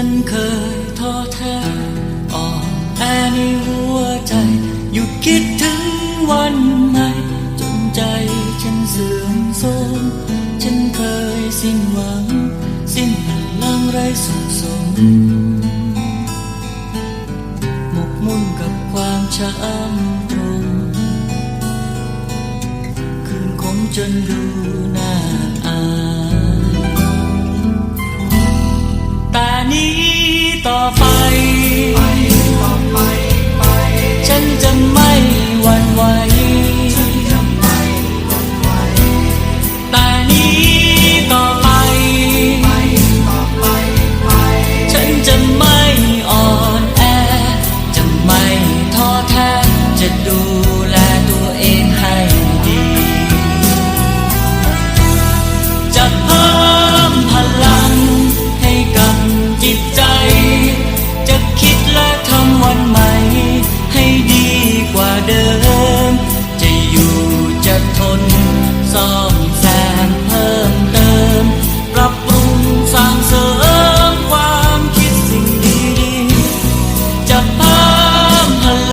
ันเคยท้อแท้อ่อนแอในหัวใจหยุดคิดถึงวันใหม่จนใจฉันเสื่อมโทรมฉันเคยสิ้นหวัง สิ้นพลังไรสุขสมหมกมุ่นกับความช้ำตรง คืนคมจนดู ไป จะทนซ่อม